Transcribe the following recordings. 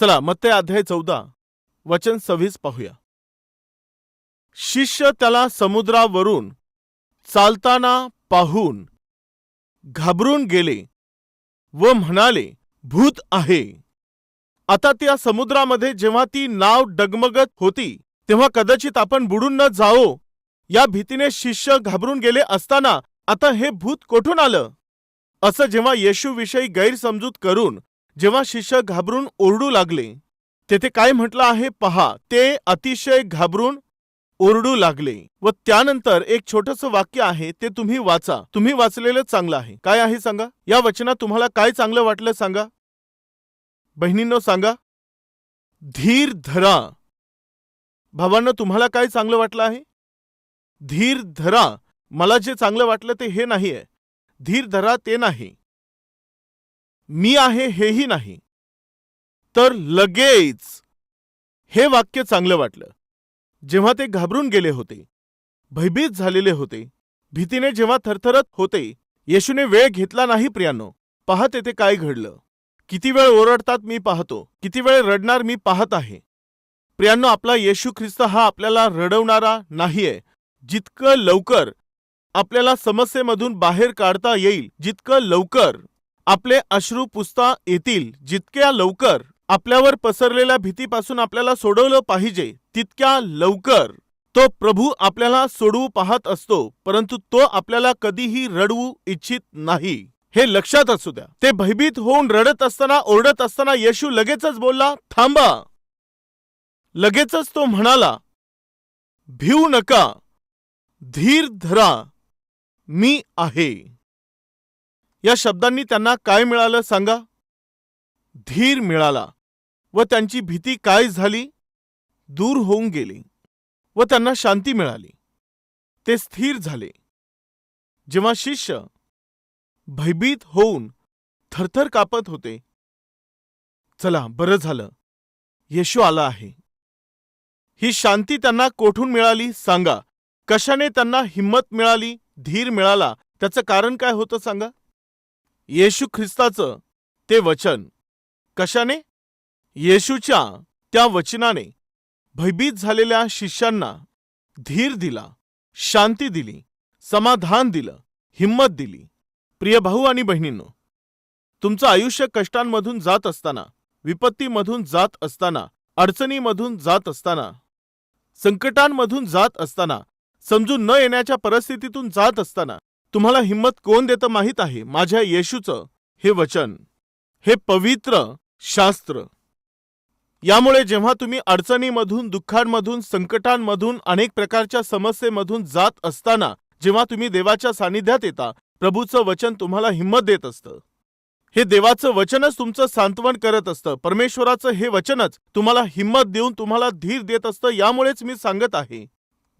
चला मग ते अध्याय चौदा. वचन सव्वीस पाहूया. शिष्य त्याला समुद्रावरून चालताना पाहून घाबरून गेले व म्हणाले भूत आहे. आता त्या समुद्रामध्ये जेव्हा ती नाव डगमगत होती तेव्हा कदाचित आपण बुडून न जाओ या भीतीने शिष्य घाबरून गेले असताना आता हे भूत कोठून आलं? असं जेव्हा येशूविषयी गैरसमजूत करून जेव्हा शिष्य घाबरून ओरडू लागले तेथे काय म्हटलं आहे पहा ते अतिशय घाबरून ओरडू लागले. व त्यानंतर एक छोटस वाक्य आहे ते तुम्ही वाचा. तुम्ही वाचलेलं चांगलं आहे. काय आहे सांगा? या वचनात तुम्हाला काय चांगलं वाटलं सांगा? बहिणींनो सांगा. धीर धरा. भावांना तुम्हाला काय चांगलं वाटलं आहे? धीर धरा. मला जे चांगलं वाटलं ते हे नाही आहे धीर धरा ते नाही. मी आहे हेही नाही. तर लगेच हे वाक्य चांगलं वाटलं. जेव्हा ते घाबरून गेले होते भयभीत झालेले होते भीतीने जेव्हा थरथरत होते येशूने वेळ घेतला नाही प्रियांनो. पाहत तेथे काय घडलं. किती वेळ ओरडतात मी पाहतो किती वेळ रडणार मी पाहत आहे. प्रियांनो आपला येशू ख्रिस्त हा आपल्याला रडवणारा नाहीये. जितकं लवकर आपल्याला समस्येमधून बाहेर काढता येईल जितकं लवकर आपले अश्रू पुसता येतील जितक्या लवकर आपल्यावर पसरलेल्या भीतीपासून आपल्याला सोडवलं पाहिजे तितक्या लवकर. तो प्रभू आपल्याला सोडवू पाहत असतो परंतु तो आपल्याला कधीही रडवू इच्छित नाही. हे लक्षात असू द्या. ते भयभीत होऊन रडत असताना ओरडत असताना येशू लगेचच बोलला थांबा. लगेचच तो म्हणाला भिऊ नका. धीर धरा. मी आहे. या शब्दांनी त्यांना काय मिळालं सांगा? धीर मिळाला व त्यांची भीती काय झाली? दूर होऊन गेली व त्यांना शांती मिळाली. ते स्थिर झाले. जेव्हा शिष्य भयभीत होऊन थरथर कापत होते चला बरं झालं. येशू आला आहे. ही शांती त्यांना कोठून मिळाली सांगा? कशाने त्यांना हिंमत मिळाली? धीर मिळाला? त्याचं कारण काय होतं सांगा? येशू ख्रिस्ताचं ते वचन. कशाने? येशूच्या त्या वचनाने. भयभीत झालेल्या शिष्यांना धीर दिला शांती दिली समाधान दिलं हिंमत दिली. प्रिय भाऊ आणि बहिणींनो तुमचं आयुष्य कष्टांमधून जात असताना विपत्तीमधून जात असताना अडचणीमधून जात असताना संकटांमधून जात असताना समजून न येण्याच्या परिस्थितीतून जात असताना तुम्हाला हिंमत कोण देतं माहीत आहे? माझ्या येशूचं हे वचन हे पवित्र शास्त्र. यामुळे जेव्हा तुम्ही अडचणीमधून दुःखांमधून संकटांमधून अनेक प्रकारच्या समस्येमधून जात असताना जेव्हा तुम्ही देवाच्या सानिध्यात येता प्रभूचं वचन तुम्हाला हिंमत देत असतं. हे देवाचं वचनच तुमचं सांत्वन करत असतं. परमेश्वराचं हे वचनच तुम्हाला हिंमत देऊन तुम्हाला धीर देत असतं यामुळेच मी सांगत आहे.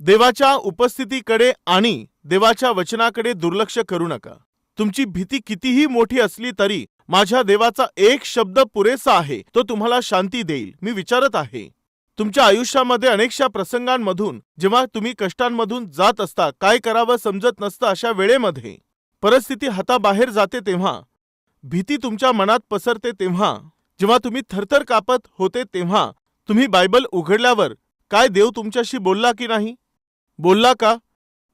देवाच्या उपस्थितीकडे आणि देवाच्या वचनाकडे दुर्लक्ष करू नका. तुमची भीती कितीही मोठी असली तरी माझ्या देवाचा एक शब्द पुरेसा आहे तो तुम्हाला शांती देईल मी विचारत आहे. तुमच्या आयुष्यामध्ये अनेकशा प्रसंगांमधून जेव्हा तुम्ही कष्टांमधून जात असता काय करावं समजत नसतं अशा वेळेमध्ये. परिस्थिती हाताबाहेर जाते तेव्हा भीती तुमच्या मनात पसरते तेव्हा जेव्हा तुम्ही थरथर कापत होते तेव्हा तुम्ही बायबल उघडल्यावर काय देव तुमच्याशी बोलला की नाही? बोलला का?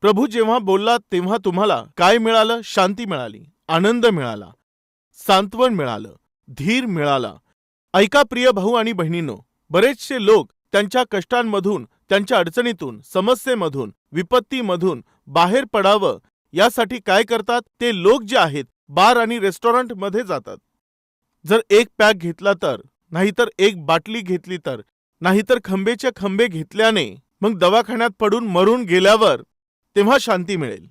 प्रभू जेव्हा बोलला तेव्हा तुम्हाला काय मिळालं? शांती मिळाली आनंद मिळाला सांत्वन मिळालं धीर मिळाला. ऐका प्रिय भाऊ आणि बहिणींनो बरेचसे लोक त्यांच्या कष्टांमधून त्यांच्या अडचणीतून समस्येमधून विपत्तीमधून बाहेर पडावं यासाठी काय करतात? ते लोक जे आहेत बार आणि रेस्टॉरंटमध्ये जातात. जर एक पॅक घेतला तर नाहीतर एक बाटली घेतली तर नाहीतर खंबेचे खंबे घेतल्याने मग दवाखान्यात पडून मरून गेल्यावर तेव्हा शांती मिळेल.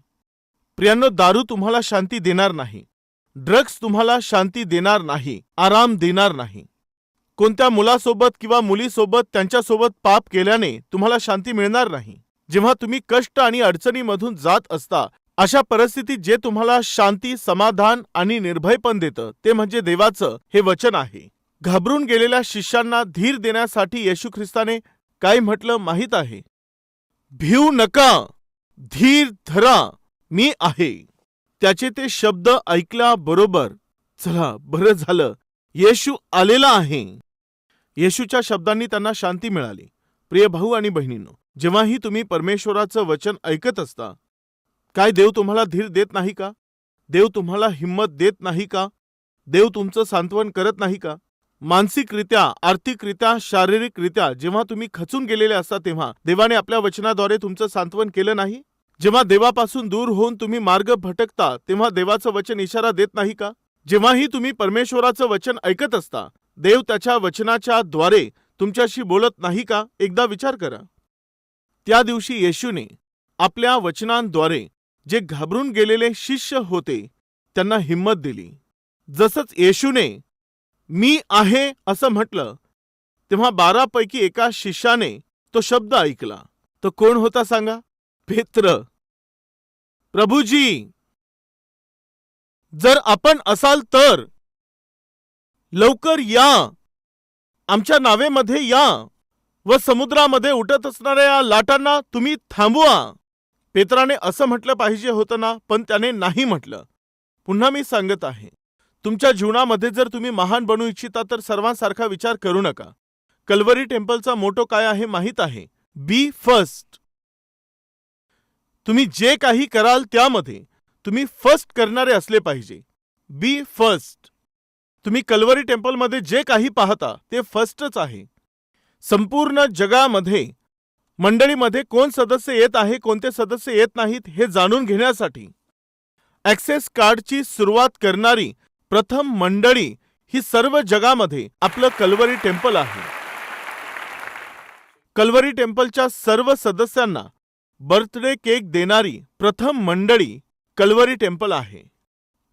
प्रियांनो दारू तुम्हाला शांती देणार नाही. ड्रग्ज तुम्हाला शांती देणार नाही. आराम देणार नाही. कोणत्या मुलासोबत किंवा मुलीसोबत त्यांच्यासोबत पाप केल्याने तुम्हाला शांती मिळणार नाही. जेव्हा तुम्ही कष्ट आणि अडचणीमधून जात असता अशा परिस्थितीत जे तुम्हाला शांती समाधान आणि निर्भयपण देतं ते म्हणजे देवाचं हे वचन आहे. घाबरून गेलेल्या शिष्यांना धीर देण्यासाठी येशू ख्रिस्ताने काय म्हटलं माहीत आहे? भिऊ नका! धीर धरा मी आहे. त्याचे ते शब्द ऐकल्याबरोबर चला बरं झालं. येशू आलेला आहे. येशूच्या शब्दांनी त्यांना शांती मिळाली. प्रिय भाऊ आणि बहिणींनो जेव्हाही तुम्ही परमेश्वराचं वचन ऐकत असता काय देव तुम्हाला धीर देत नाही का? देव तुम्हाला हिंमत देत नाही का? देव तुमचं सांत्वन करत नाही का? मानसिकरित्या आर्थिकरित्या शारीरिकरित्या जेव्हा तुम्ही खचून गेलेले असता तेव्हा देवाने आपल्या वचनाद्वारे तुमचं सांत्वन केलं नाही? जेव्हा देवापासून दूर होऊन तुम्ही मार्ग भटकता तेव्हा देवाचं वचन इशारा देत नाही का? जेव्हाही तुम्ही परमेश्वराचं वचन ऐकत असता देव त्याच्या वचनाच्या द्वारे तुमच्याशी बोलत नाही का? एकदा विचार करा. त्या दिवशी येशूने आपल्या वचनांद्वारे जे घाबरून गेलेले शिष्य होते त्यांना हिंमत दिली. जसंच येशूने मी आहे असं म्हटलं तेव्हा बारापैकी एका शिष्याने तो शब्द ऐकला. तो कोण होता सांगा? पेत्र. प्रभूजी! जर आपण असाल तर लवकर या. आमच्या नावेमध्ये या व समुद्रामध्ये उठत असणाऱ्या या लाटांना तुम्ही थांबवा. पेत्राने असं म्हटलं पाहिजे होतं ना पण त्याने नाही म्हटलं. पुन्हा मी सांगत आहे. तुमच्या जीवनामध्ये जर तुम्ही महान बनू इच्छिता तर सर्वांसारखा विचार करू नका. कल्वरी टेम्पलचा मोटो काय आहे माहीत आहे? Be first. तुम्ही जे काही कराल त्यामध्ये तुम्ही फर्स्ट करणारे असले पाहिजे. Be first. तुम्ही कल्वरी टेम्पलमध्ये जे काही पाहता ते फर्स्टच आहे. संपूर्ण जगामध्ये मंडळीमध्ये कोण सदस्य येत आहे कोणते सदस्य येत नाहीत हे जाणून घेण्यासाठी ॲक्सेस कार्डची सुरुवात करणारी प्रथम मंडळी ही सर्व जगामध्ये आपलं कलवरी टेम्पल आहे. कलवरी टेम्पलच्या सर्व सदस्यांना बर्थडे केक देणारी प्रथम मंडळी कलवरी टेम्पल आहे.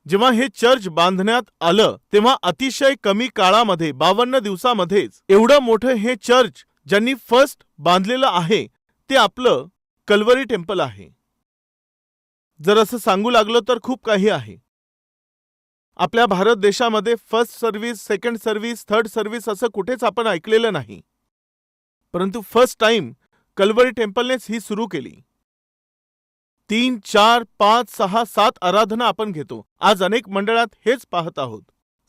जेव्हा हे चर्च बांधण्यात आलं तेव्हा अतिशय कमी काळामध्ये बावन्न दिवसामध्येच एवढं मोठं हे चर्च ज्यांनी फर्स्ट बांधलेलं आहे ते आपलं कलवरी टेम्पल आहे. जर असं सांगू लागलं तर खूप काही आहे. आपल्या भारत देशामध्ये first service second service third service असं कुठेच आपण ऐकलेलं नाही. परंतु फर्स्ट टाइम कल्वरी टेम्पलनेच ही सुरू केली. तीन चार पाच सहा सात आराधना आपण घेतो. आज अनेक मंडळात हेच पाहत आहोत.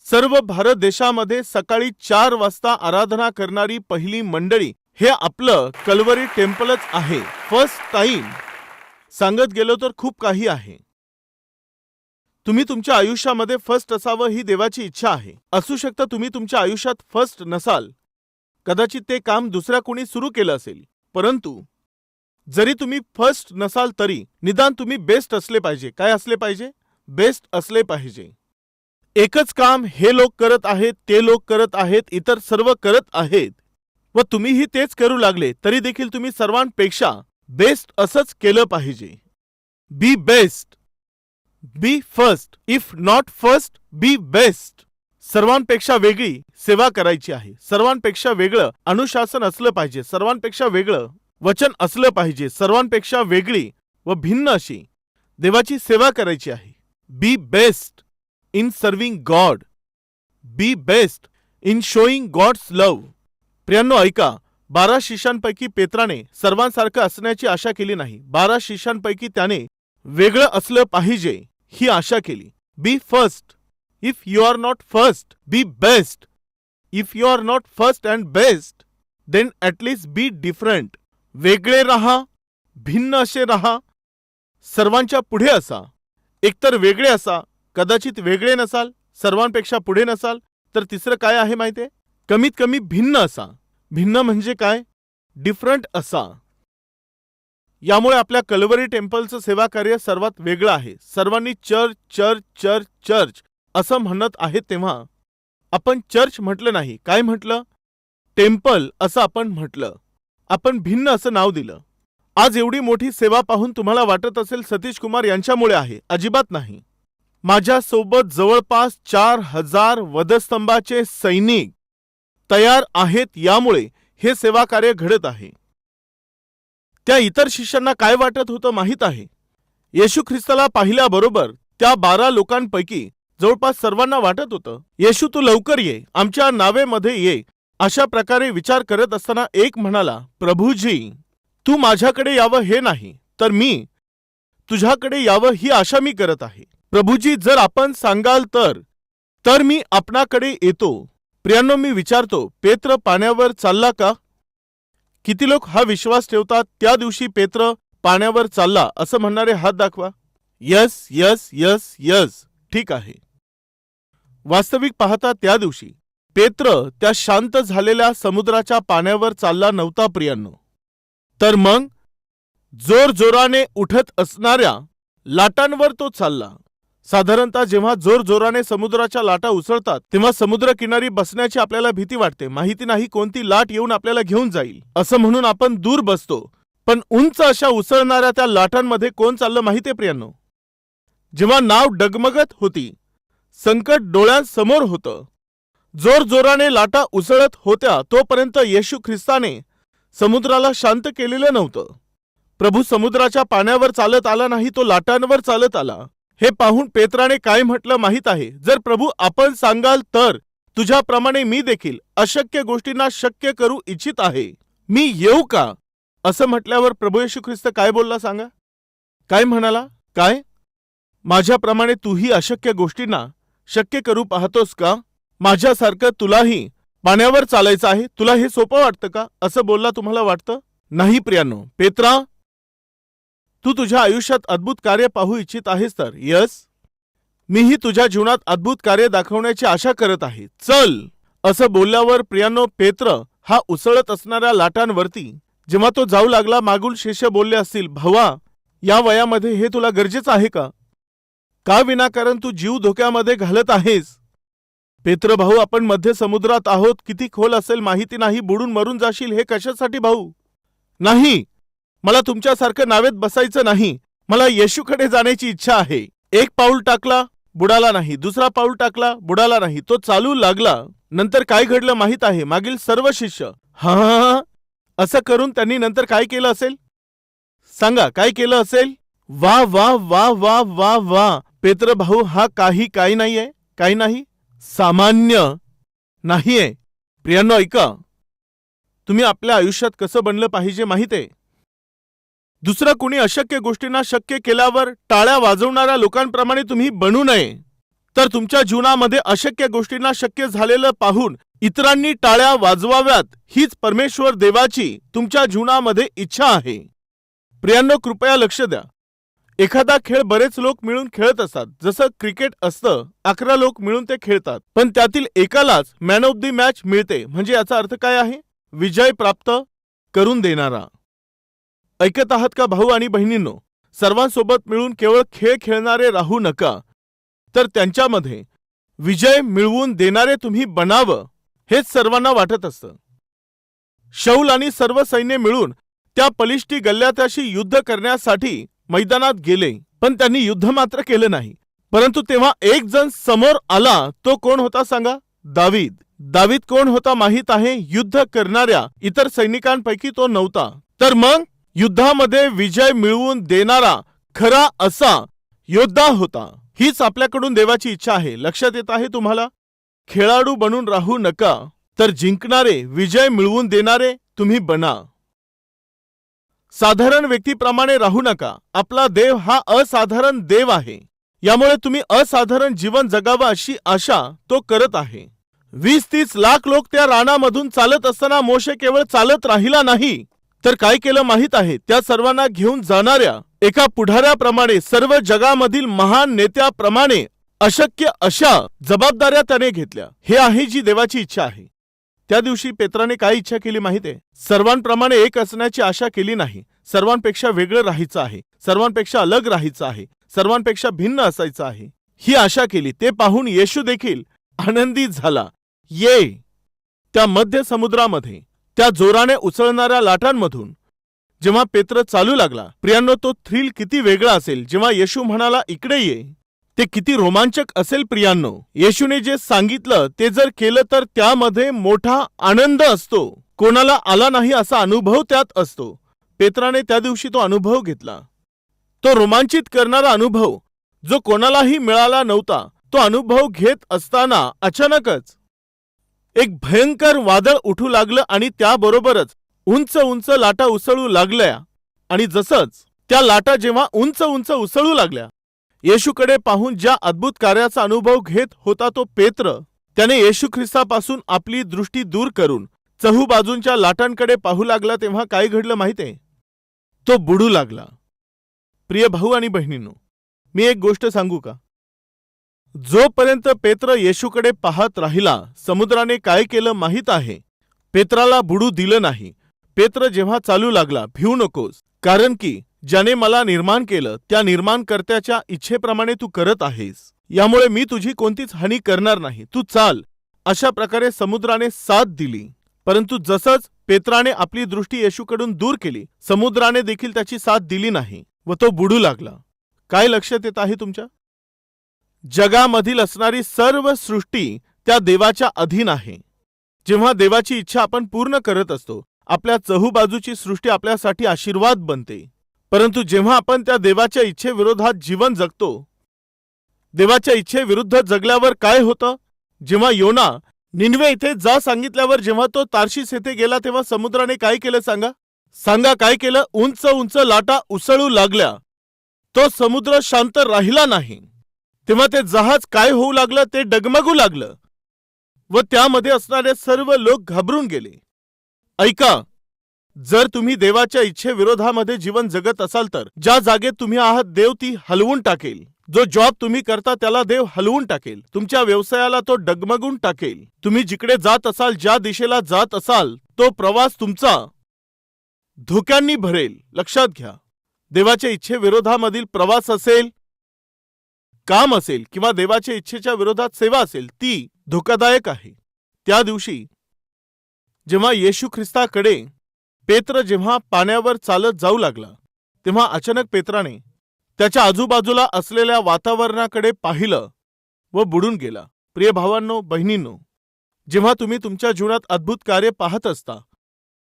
सर्व भारत देशामध्ये सकाळी चार वाजता आराधना करणारी पहिली मंडळी हे आपलं कल्वरी टेम्पलच आहे. फर्स्ट टाइम सांगत गेलो तर खूप काही आहे. तुम्ही तुमच्या आयुष्यामध्ये फर्स्ट असावं ही देवाची इच्छा आहे. असू शकतं तुम्ही तुमच्या आयुष्यात फर्स्ट नसाल. कदाचित ते काम दुसऱ्या कोणी सुरू केलं असेल. परंतु जरी तुम्ही फर्स्ट नसाल तरी निदान तुम्ही बेस्ट असले पाहिजे. काय असले पाहिजे? बेस्ट असले पाहिजे. एकच काम हे लोक करत आहेत ते लोक करत आहेत इतर सर्व करत आहेत. व तुम्हीही तेच करू लागले तरी देखील तुम्ही सर्वांपेक्षा बेस्ट असंच केलं पाहिजे. Be best be first if not first be best सर्वांपेक्षा वेगळी सेवा करायची आहे. सर्वांपेक्षा वेगळं अनुशासन असलं पाहिजे. सर्वांपेक्षा वेगळं वचन असलं पाहिजे. सर्वांपेक्षा वेगळी व भिन्न अशी देवाची सेवा करायची आहे. Be best in serving God be best in showing God's love प्रियांनो ऐका. बारा शिष्यांपैकी पेत्राने सर्वांसारखं असण्याची आशा केली नाही. बारा शिष्यांपैकी त्याने वेगळं असलं पाहिजे. ही आशा केली. Be first if you are not first be best if you are not first and best then at least be different वेगळे रहा भिन्न असे रहा. सर्वांच्या पुढे असा. एकतर वेगळे असा कदाचित वेगळे नसाल सर्वांपेक्षा पुढे नसाल तर तिसरं काय आहे माहिती कमीत कमी भिन्न असा. भिन्न म्हणजे काय? डिफरंट असा. यामुळे आपल्या कलवरी टेम्पलचं सेवा कार्य सर्वात वेगळं आहे. सर्वांनी चर्च चर्च चर्च चर्च असं म्हणत आहे तेव्हा आपण चर्च म्हटलं नाही. काय म्हटलं? टेम्पल असं आपण म्हटलं. आपण भिन्न असं नाव दिलं. आज एवढी मोठी सेवा पाहून तुम्हाला वाटत असेल सतीश कुमार यांच्यामुळे आहे. अजिबात नाही. माझ्यासोबत जवळपास चार हजार वधस्तंभाचे सैनिक तयार आहेत यामुळे हे सेवा कार्य घडत आहे. त्या इतर शिष्यांना काय वाटत होतं माहीत आहे. येशू ख्रिस्ताला पाहिल्याबरोबर त्या बारा लोकांपैकी जवळपास सर्वांना वाटत होतं येशू तू लवकर ये आमच्या नावेमध्ये ये. अशा प्रकारे विचार करत असताना एक म्हणाला प्रभूजी तू माझ्याकडे यावं हे नाही तर मी तुझ्याकडे यावं ही आशा मी करत आहे. प्रभूजी जर आपण सांगाल तर तर मी आपणाकडे येतो. प्रियांनो मी विचारतो पेत्र पाण्यावर चालला का? किती लोक हा विश्वास ठेवतात त्या दिवशी पेत्र पाण्यावर चालला असं म्हणणारे हात दाखवा. Yes yes yes yes. ठीक आहे. वास्तविक पाहता त्या दिवशी पेत्र त्या शांत झालेल्या समुद्राच्या पाण्यावर चालला नव्हता प्रियांनो. तर मग जोर जोराने उठत असणाऱ्या लाटांवर तो चालला. साधारणतः जेव्हा जोर जोराने समुद्राच्या लाटा उसळतात तेव्हा समुद्र किनारी बसण्याची आपल्याला भीती वाटते. माहिती नाही कोणती लाट येऊन आपल्याला घेऊन जाईल. असं म्हणून आपण दूर बसतो. पण उंच अशा उसळणाऱ्या त्या लाटांमध्ये कोण चाललं माहितीये प्रियांनो? जेव्हा नाव डगमगत होती संकट डोळ्यांसमोर होतं. जोर जोराने लाटा उसळत होत्या तोपर्यंत येशू ख्रिस्ताने समुद्राला शांत केलेलं नव्हतं. प्रभू समुद्राच्या पाण्यावर चालत आला नाही तो लाटांवर चालत आला. हे पाहून पेत्राने काय म्हटलं माहीत आहे? जर प्रभू आपण सांगाल तर तुझ्याप्रमाणे मी देखील अशक्य गोष्टींना शक्य करू इच्छित आहे. मी येऊ का? असं म्हटल्यावर प्रभू येशू ख्रिस्त काय बोलला सांगा? काय म्हणाला? काय? माझ्याप्रमाणे तूही अशक्य गोष्टींना शक्य करू पाहतोस का? माझ्यासारखं तुलाही पाण्यावर चालायचं आहे? तुला हे सोपं वाटतं का? असं बोलला तुम्हाला वाटतं? नाही प्रियांनो. पेत्रा तू तुझ्या आयुष्यात अद्भुत कार्य पाहू इच्छित आहेस तर. यस मीही तुझ्या जीवनात अद्भुत कार्य दाखवण्याची आशा करत आहे. चल! असं बोलल्यावर प्रियांनो पेत्र हा उसळत असणाऱ्या लाटांवरती जेव्हा तो जाऊ लागला मागून शिष्य बोलले असतील भावा या वयामध्ये हे तुला गरजेचं आहे का? का विनाकारण तू जीव धोक्यामध्ये घालत आहेस? पेत्र भाऊ आपण मध्य समुद्रात आहोत. किती खोल असेल माहिती नाही. बुडून मरून जाशील. हे कशासाठी भाऊ? नाही. मला तुमच्यासारखं नावेत बसायचं नाही. मला येशूकडे जाण्याची इच्छा आहे. एक पाऊल टाकला बुडाला नाही. दुसरा पाऊल टाकला बुडाला नाही. तो चालू लागला. नंतर काय घडलं माहीत आहे. मागील सर्व शिष्य हा असं करून त्यांनी नंतर काय केलं असेल? सांगा काय केलं असेल? वा वा वा वा वा वा. पेत्र भाऊ हा काही काय नाहीये. काही नाही. सामान्य नाहीये. प्रियांनो ऐका. तुम्ही आपल्या आयुष्यात कसं बनलं पाहिजे माहितीये दुसरं कुणी अशक्य गोष्टींना शक्य केल्यावर टाळ्या वाजवणाऱ्या लोकांप्रमाणे तुम्ही बनू नये. तर तुमच्या जीवनामध्ये अशक्य गोष्टींना शक्य झालेलं पाहून इतरांनी टाळ्या वाजवाव्यात हीच परमेश्वर देवाची तुमच्या जीवनामध्ये इच्छा आहे. प्रियांनो कृपया लक्ष द्या. एखादा खेळ बरेच लोक मिळून खेळत असतात. जसं क्रिकेट असतं अकरा लोक मिळून ते खेळतात. पण त्यातील एकालाच मॅन ऑफ दी मॅच मिळते. म्हणजे याचा अर्थ काय आहे? विजय प्राप्त करून देणारा. ऐकत आहात का भाऊ आणि बहिणींनो? सर्वांसोबत मिळून केवळ खेळ खेळणारे राहू नका. तर त्यांच्यामध्ये विजय मिळवून देणारे तुम्ही बनावं हेच सर्वांना वाटत असतं. शौल आणि सर्व सैन्य मिळून त्या पलिष्टी गल्ल्याताशी युद्ध करण्यासाठी मैदानात गेले. पण त्यांनी युद्ध मात्र केलं नाही. परंतु तेव्हा एक जण समोर आला तो कोण होता सांगा? दावीद. दावीद कोण होता माहीत आहे? युद्ध करणाऱ्या इतर सैनिकांपैकी तो नव्हता. तर मग? युद्धामध्ये विजय मिळवून देणारा खरा असा योद्धा होता. हीच आपल्याकडून देवाची इच्छा आहे. लक्षात येत आहे तुम्हाला? खेळाडू बनून राहू नका. तर जिंकणारे विजय मिळवून देणारे तुम्ही बना. साधारण व्यक्तीप्रमाणे राहू नका. आपला देव हा असाधारण देव आहे. यामुळे तुम्ही असाधारण जीवन जगावं अशी आशा तो करत आहे. वीस तीस लाख लोक त्या रानामधून चालत असताना मोशे केवळ चालत राहिला नाही तर काय केलं माहीत आहे? त्या सर्वांना घेऊन जाणाऱ्या एका पुढाऱ्याप्रमाणे सर्व जगामधील महान नेत्याप्रमाणे अशक्य अशा जबाबदाऱ्या त्याने घेतल्या. हे आहे जी देवाची इच्छा आहे. त्या दिवशी पेत्राने काय इच्छा केली माहिती आहे? सर्वांप्रमाणे एक असण्याची आशा केली नाही. सर्वांपेक्षा वेगळं राहायचं आहे. सर्वांपेक्षा अलग राहायचं आहे. सर्वांपेक्षा भिन्न असायचं आहे. ही आशा केली. ते पाहून येशू देखील आनंदित झाला. ये! त्या मध्य समुद्रामध्ये त्या जोराने उसळणाऱ्या लाटांमधून जेव्हा पेत्र चालू लागला प्रियांनो तो थ्रिल किती वेगळा असेल जेव्हा येशू म्हणाला इकडे ये. ते किती रोमांचक असेल प्रियांनो. येशूने जे सांगितलं ते जर केलं तर त्यामध्ये मोठा आनंद असतो. कोणाला आला नाही असा अनुभव त्यात असतो. पेत्राने त्या दिवशी तो अनुभव घेतला. तो रोमांचित करणारा अनुभव जो कोणालाही मिळाला नव्हता तो अनुभव घेत असताना अचानकच एक भयंकर वादळ उठू लागलं आणि त्याबरोबरच उंच उंच लाटा उसळू लागल्या. आणि जसंच त्या लाटा जेव्हा उंच उंच उसळू लागल्या येशूकडे पाहून ज्या अद्भुत कार्याचा अनुभव घेत होता तो पेत्र त्याने येशू ख्रिस्तापासून आपली दृष्टी दूर करून चहूबाजूंच्या लाटांकडे पाहू लागला तेव्हा काय घडलं माहितीये तो बुडू लागला. प्रिय भाऊ आणि बहिणींनो मी एक गोष्ट सांगू का? जोपर्यंत पेत्र येशूकडे पाहत राहिला समुद्राने काय केलं माहीत आहे. पेत्राला बुडू दिलं नाही. पेत्र जेव्हा चालू लागला भिवू नकोस. कारण की ज्याने मला निर्माण केलं त्या निर्माणकर्त्याच्या इच्छेप्रमाणे तू करत आहेस. यामुळे मी तुझी कोणतीच हानी करणार नाही. तू चाल. अशा प्रकारे समुद्राने साथ दिली. परंतु जसंच पेत्राने आपली दृष्टी येशूकडून दूर केली समुद्राने देखील त्याची साथ दिली नाही व तो बुडू लागला. काय लक्षात येत आहे तुमच्या? जगामधील असणारी सर्व सृष्टी त्या देवाच्या अधीन आहे. जेव्हा देवाची इच्छा आपण पूर्ण करत असतो आपल्या चहूबाजूची सृष्टी आपल्यासाठी आशीर्वाद बनते. परंतु जेव्हा आपण त्या देवाच्या इच्छेविरोधात जीवन जगतो देवाच्या इच्छेविरुद्ध जगल्यावर काय होतं? जेव्हा योना निन्वे इथे जा सांगितल्यावर जेव्हा तो तारशीस येथे गेला तेव्हा समुद्राने काय केलं सांगा? सांगा काय केलं? उंच उंच लाटा उसळू लागल्या. तो समुद्र शांत राहिला नाही. तेव्हा ते जहाज काय होऊ लागलं ते डगमगू लागलं. व त्यामध्ये असणारे सर्व लोक घाबरून गेले. ऐका जर तुम्ही देवाच्या इच्छेविरोधामध्ये जीवन जगत असाल तर ज्या जागेत तुम्ही आहात देव ती हलवून टाकेल. जो जॉब तुम्ही करता त्याला देव हलवून टाकेल. तुमच्या व्यवसायाला तो डगमगून टाकेल. तुम्ही जिकडे जात असाल ज्या दिशेला जात असाल तो प्रवास तुमचा धोक्यांनी भरेल. लक्षात घ्या. देवाच्या इच्छेविरोधामधील प्रवास असेल काम असेल किंवा देवाच्या इच्छेच्या विरोधात सेवा असेल ती धोकादायक आहे. त्या दिवशी जेव्हा येशू ख्रिस्ताकडे पेत्र जेव्हा पाण्यावर चालत जाऊ लागला तेव्हा अचानक पेत्राने त्याच्या आजूबाजूला असलेल्या वातावरणाकडे पाहिलं व बुडून गेला. प्रिय भावांनो बहिणींनो जेव्हा तुम्ही तुमच्या जीवनात अद्भुत कार्य पाहत असता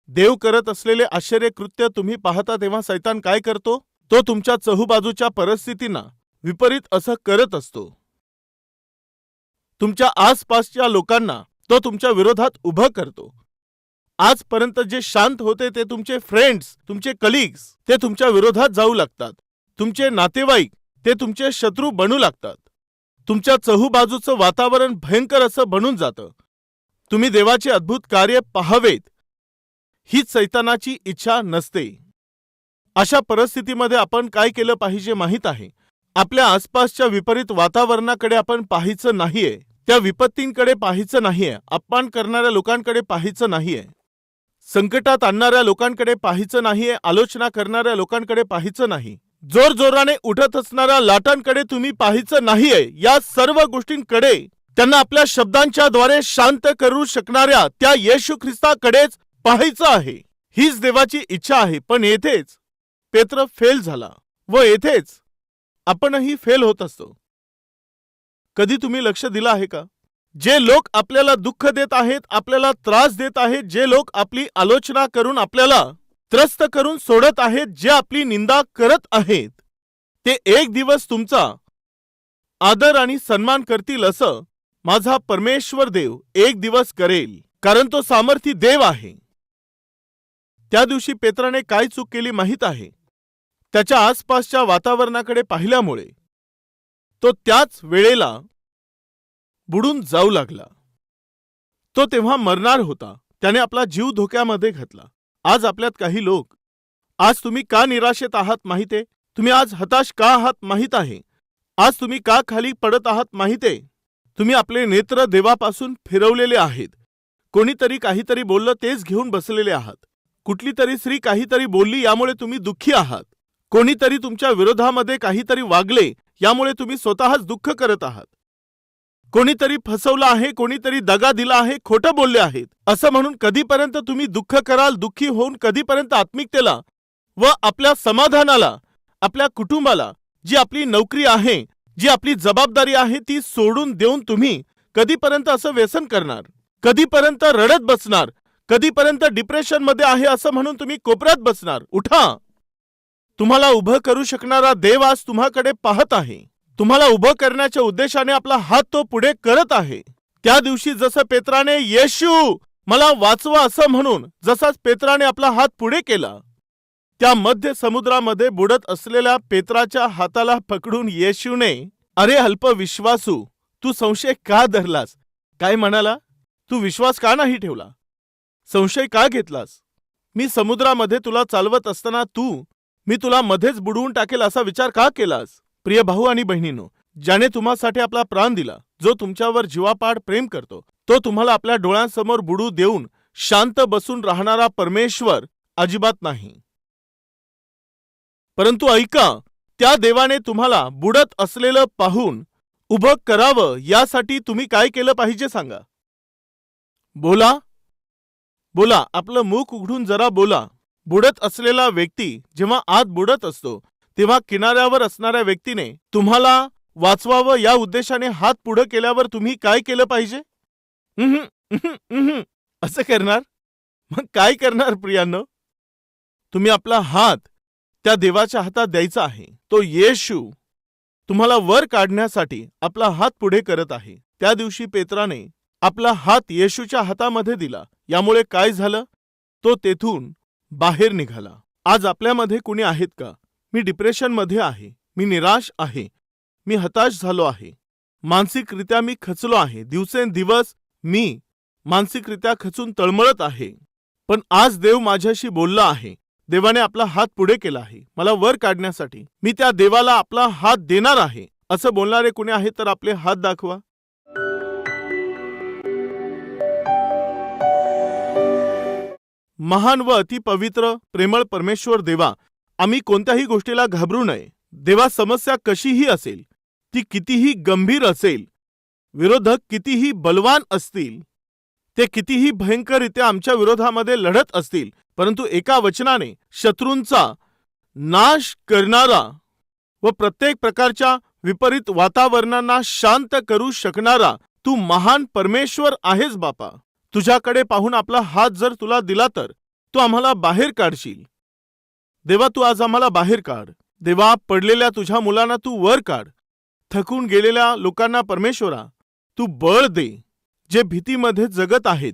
देव करत असलेले आश्चर्यकृत्य तुम्ही पाहता तेव्हा सैतान काय करतो? तो तुमच्या चहूबाजूच्या परिस्थितींना विपरीत असं करत असतो. तुमच्या आसपासच्या लोकांना तो तुमच्या विरोधात उभं करतो. आजपर्यंत जे शांत होते ते तुमचे फ्रेंड्स तुमचे कलिग्स ते तुमच्या विरोधात जाऊ लागतात. तुमचे नातेवाईक ते तुमचे शत्रू बनू लागतात. तुमच्या चहूबाजूचं वातावरण भयंकर असं बनून जातं. तुम्ही देवाचे अद्भुत कार्य पाहावेत. हीच सैतानाची इच्छा नसते. अशा परिस्थितीमध्ये आपण काय केलं पाहिजे माहीत आहे? आपल्या आसपासच्या विपरीत वातावरणाकडे आपण पाहायचं नाहीये. त्या विपत्तींकडे पाहायचं नाहीये. अपमान करणाऱ्या लोकांकडे पाहायचं नाहीये. संकटात आणणाऱ्या लोकांकडे पाहायचं नाहीये. आलोचना करणाऱ्या लोकांकडे पाहायचं नाही. जोर जोराने उठत असणाऱ्या लाटांकडे तुम्ही पाहायचं नाहीये. या सर्व गोष्टींकडे त्यांना आपल्या शब्दांच्या द्वारे शांत करू शकणाऱ्या त्या येशू ख्रिस्ताकडेच पाहायचं आहे. हीच देवाची इच्छा आहे. पण येथेच पेत्र फेल झाला व येथेच आपणही फेल होत असतो. कधी तुम्ही लक्ष दिलं आहे का? जे लोक आपल्याला दुःख देत आहेत आपल्याला त्रास देत आहेत जे लोक आपली आलोचना करून आपल्याला त्रस्त करून सोडत आहेत जे आपली निंदा करत आहेत ते एक दिवस तुमचा आदर आणि सन्मान करतील असं माझा परमेश्वर देव एक दिवस करेल कारण तो सामर्थी देव आहे. त्या दिवशी पेत्राने काय चूक केली माहीत आहे? त्याच्या आसपासच्या वातावरणाकडे पाहिल्यामुळे तो त्याच वेळेला बुडून जाऊ लागला. तो तेव्हा मरणार होता. त्याने आपला जीव धोक्यामध्ये घातला. आज आपल्यात काही लोक आज तुम्ही का निराशेत आहात माहीत? आहे तुम्ही आज हताश का आहात माहीत आहे? आज तुम्ही का खाली पडत आहात माहीत? आहे तुम्ही आपले नेत्र देवापासून फिरवलेले आहेत. कोणीतरी काहीतरी बोललं तेच घेऊन बसलेले आहात. कुठली तरी स्त्री काहीतरी बोलली यामुळे तुम्ही दुःखी आहात. कोणीतरी तुमच्या विरोधामध्ये काहीतरी वागले यामुळे तुम्ही स्वतःच दुःख करत आहात. कोणीतरी फसवलं आहे कोणीतरी दगा दिला आहे खोटं बोलले आहेत. असं म्हणून कधीपर्यंत तुम्ही दुःख कराल दुःखी होऊन कधीपर्यंत आत्मिकतेला व आपल्या समाधानाला आपल्या कुटुंबाला जी आपली नोकरी आहे जी आपली जबाबदारी आहे ती सोडून देऊन तुम्ही कधीपर्यंत असं व्यसन करणार? कधीपर्यंत रडत बसणार? कधीपर्यंत डिप्रेशनमध्ये आहे असं म्हणून तुम्ही कोपऱ्यात बसणार? उठा! तुम्हाला उभं करू शकणारा देव आज तुम्हाकडे पाहत आहे. तुम्हाला उभं करण्याच्या उद्देशाने आपला हात तो पुढे करत आहे. त्या दिवशी जसं पेत्राने येशू मला वाचवा असं म्हणून जसाच पेत्राने आपला हात पुढे केला. त्या मध्य समुद्रामध्ये बुडत असलेल्या पेत्राच्या हाताला पकडून येशूने अरे अल्प विश्वासू तू संशय का धरलास? काय म्हणाला? तू विश्वास का नाही ठेवला? संशय का घेतलास? मी समुद्रामध्ये तुला चालवत असताना तू मी तुला मध्येच बुडवून टाकेल असा विचार का केलास? प्रिय भाऊ आणि बहिणीनो ज्याने तुम्हासाठी आपला प्राण दिला जो तुमच्यावर जीवापाड प्रेम करतो तो तुम्हाला आपल्या डोळ्यांसमोर बुडू देऊन शांत बसून राहणारा परमेश्वर अजिबात नाही. परंतु ऐका त्या देवाने तुम्हाला बुडत असलेलं पाहून उभं करावं यासाठी तुम्ही काय केलं पाहिजे सांगा? बोला. बोला आपलं मुख उघडून जरा बोला. बुडत असलेला व्यक्ती जेव्हा आत बुडत असतो तेव्हा किनाऱ्यावर असणाऱ्या व्यक्तीने तुम्हाला वाचवावं या उद्देशाने हात पुढं केल्यावर तुम्ही काय केलं पाहिजे? असं करणार? मग काय करणार प्रियांनो? तुम्ही आपला हात त्या देवाच्या हातात द्यायचा आहे. तो येशू तुम्हाला वर काढण्यासाठी आपला हात पुढे करत आहे. त्या दिवशी पेत्राने आपला हात येशूच्या हातामध्ये दिला. यामुळे काय झालं? तो तेथून बाहेर निघाला. आज आपल्यामध्ये कुणी आहेत का? मी डिप्रेशनमध्ये आहे. मी निराश आहे. मी हताश झालो आहे. मानसिकरित्या मी खचलो आहे. दिवसेंदिवस मी मानसिकरित्या खचून तळमळत आहे. पण आज देव माझ्याशी बोलला आहे. देवाने आपला हात पुढे केला आहे. मला वर काढण्यासाठी. मी त्या देवाला आपला हात देणार आहे. असं बोलणारे कुणी आहे तर आपले हात दाखवा. महान व अतिपवित्र प्रेमळ परमेश्वर देवा आम्ही कोणत्याही गोष्टीला घाबरू नये. देवा समस्या कशीही असेल ती कितीही गंभीर असेल विरोधक कितीही बलवान असतील ते कितीही भयंकररित्या आमच्या विरोधामध्ये लढत असतील परंतु एका वचनाने शत्रूंचा नाश करणारा व प्रत्येक प्रकारच्या विपरीत वातावरणांना शांत करू शकणारा तू महान परमेश्वर आहेस बापा. तुझ्याकडे पाहून आपला हात जर तुला दिला तर तू आम्हाला बाहेर काढशील. देवा तू आज आम्हाला बाहेर काढ. देवा पडलेल्या तुझ्या मुलांना तू वर काढ. थकून गेलेल्या लोकांना परमेश्वरा तू बळ दे. जे भीतीमध्ये जगत आहेत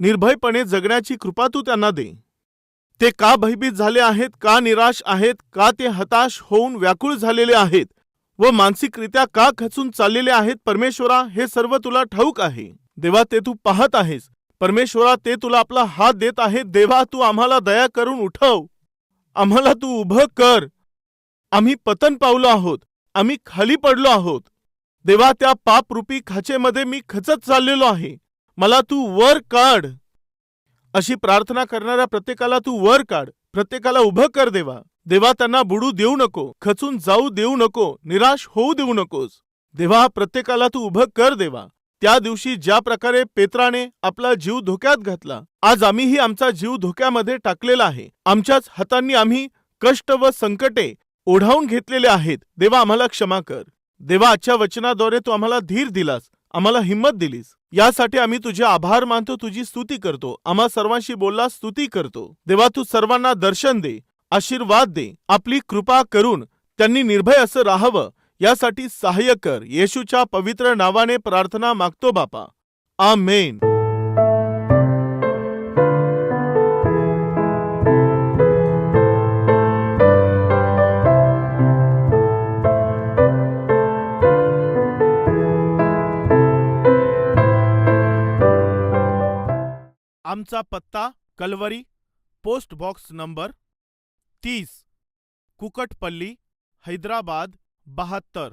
निर्भयपणे जगण्याची कृपा तू त्यांना दे. ते का भयभीत झाले आहेत का निराश आहेत का ते हताश होऊन व्याकुळ झालेले आहेत व मानसिकरित्या का खचून चाललेले आहेत परमेश्वरा हे सर्व तुला ठाऊक आहे. देवा ते तू पाहत आहेस. परमेश्वरा ते तुला आपला हात देत आहे देवा तू आम्हाला दया करून उठव. आम्हाला तू उभं कर. आम्ही पतन पावलो आहोत. आम्ही खाली पडलो आहोत. देवा त्या पापरूपी खाचेमध्ये मी खचत चाललेलो आहे. मला तू वर काढ. अशी प्रार्थना करणाऱ्या प्रत्येकाला तू वर काढ. प्रत्येकाला उभं कर देवा. देवा त्यांना बुडू देऊ नको. खचून जाऊ देऊ नको. निराश होऊ देऊ नकोस. देवा प्रत्येकाला तू उभं कर देवा. त्या दिवशी ज्या प्रकारे पेत्राने आपला जीव धोक्यात घातला आज आम्हीही आमचा जीव धोक्यामध्ये टाकलेला आहे. आमच्याच हातांनी आम्ही कष्ट व संकटे ओढावून घेतलेले आहेत. देवा आम्हाला क्षमा कर. देवा आजच्या वचनाद्वारे तू आम्हाला धीर दिलास. आम्हाला हिंमत दिलीस. यासाठी आम्ही तुझे आभार मानतो तुझी स्तुती करतो. आम्हा सर्वांशी बोलला स्तुती करतो. देवा तू सर्वांना दर्शन दे आशीर्वाद दे. आपली कृपा करून त्यांनी निर्भय असं राहावं. यासाठी सहाय्य कर येशूच्या पवित्र नावाने प्रार्थना मागतो बापा. आमेन. आमचा पत्ता कलवरी पोस्ट बॉक्स नंबर तीस कुकटपल्ली हैदराबाद बहात्तर.